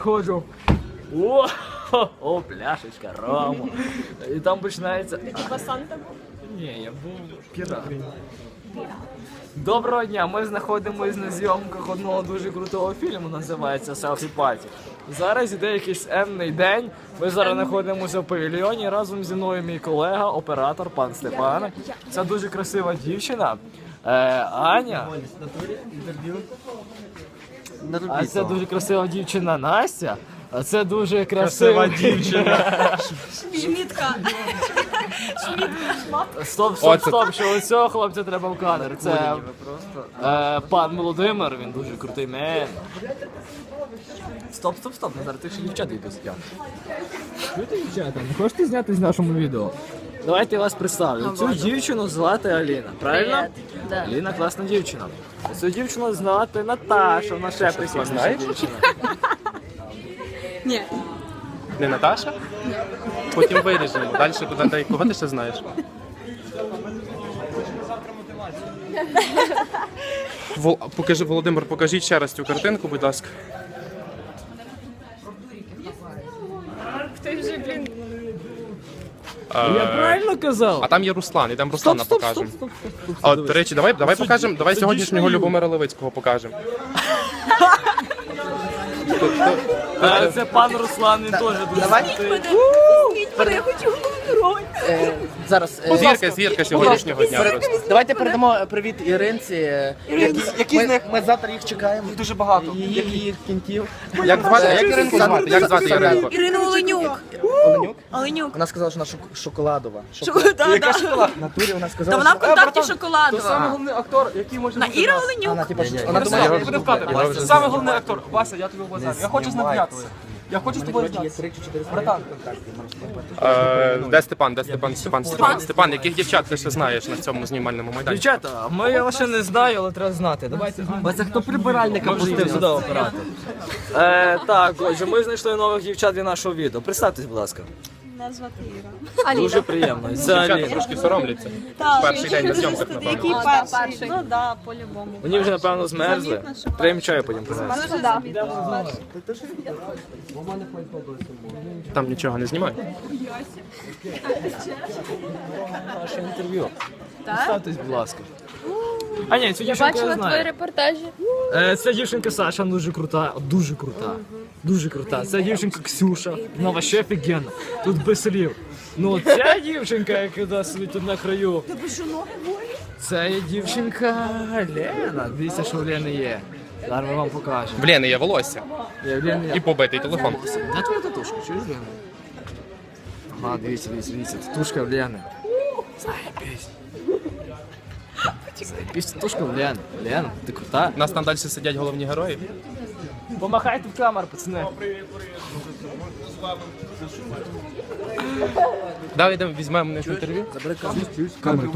заходжу. О, о, пляшечка, рому. І там починається. Типа Санта був? Ні, я був пірат. Доброго дня, ми знаходимось на зйомках одного дуже крутого фільму, називається Селфі Паті. Зараз іде якийсь енний день. Ми зараз знаходимося в павільйоні. Разом зі мною мій колега, оператор, пан Степан. Це дуже красива дівчина. Е, Аня. А це дуже красива дівчина Настя. А це дуже красива дівчина. Шмітка. Стоп, стоп, Оце- стоп, що ось цього хлопця треба в кадр. Це е, пан Володимир, він дуже крутий мен. Стоп, стоп, стоп, зараз ти ще дівчата йдуть зняти. Чуєте, дівчата, не хочете знятись в нашому відео? Давайте я вас представлю. Цю дівчину звати Аліна, правильно? Да. Аліна класна дівчина. Цю дівчину звати Наташа, вона ще прикольніша дівчина. Ні. Не Наташа? Потім виріжемо. Далі куди дай кого ти ще знаєш? Вол... Покажи, Володимир, покажіть ще раз цю картинку, будь ласка. Хтось вже, блін, Я правильно казав? А там є Руслан, ідемо Руслана покажемо. А до речі, давай, давай покажемо, давай сьогоднішнього дійсно Любомира Левицького покажемо. Е, Це пан Руслан, він теж дуже мене, я хочу роль. Зараз е, Зірка, зірка сьогоднішнього дня просто. давайте передамо привіт Іринці. е, Які, які з них ми завтра їх чекаємо. Дуже багато. Її кінтів. Як звати, як Іринку звати? Як звати Іринку? Ірина Оленюк. Оленюк? Вона сказала, що вона шок- шоколадова. Шоколада, да. В натурі вона сказала. Та вона в що... контакті шоколадова. головний актор, який може На бути Іра нас. Оленюк. Вона, типу, що- вона Я думає, не буду в кадр. Вася, Саме головний актор. Вася, я тобі базар. Я хочу знайомитися. Я хочу з тобою знятися. Братан, Е, Де Степан? Де Степан? Степан, Степан, Степан, яких дівчат ти ще знаєш на цьому знімальному майданчику? Дівчата, ми я ще не знаю, але треба знати. Давайте. це хто прибиральника пустив сюди оператор. Е, так, отже, ми знайшли нових дівчат для нашого відео. Представтесь, будь ласка. Мене звати Іра. Дуже приємно. Це Дівчата Аліна. трошки соромляться. Так, Перший день на зйомках, напевно. Який перший? Ну да, по-любому. Вони вже напевно змерзли. Треба їм чаю потім принести. Дуже да. Там нічого не знімай. Наше інтерв'ю. Представтесь, будь ласка. А ні, цю дівчинку я Бачила твої знаю. репортажі. Е, Ця дівчинка Саша дуже крута, дуже крута. Дуже крута. Це дівчинка Ксюша. Вона вообще офігенна. Тут без слів. Ну ця дівчинка, яка сидить тут на краю. Це є дівчинка Лена. Дивіться, що в Лени є. Зараз ми вам покажемо. В Лени є волосся Є, в Лени є. і побитий телефон. Де твоя татушка? Чуєш Лена? Ага, дивіться, дивіться, дивіться. Татушка в Лени. Заєбісь. Заєбісь, Лен, Лен, ти крута. У нас там далі сидять головні герої. Помахайте в камеру, пацани. Давай йдемо візьмемо у них інтерв'ю. Камеру,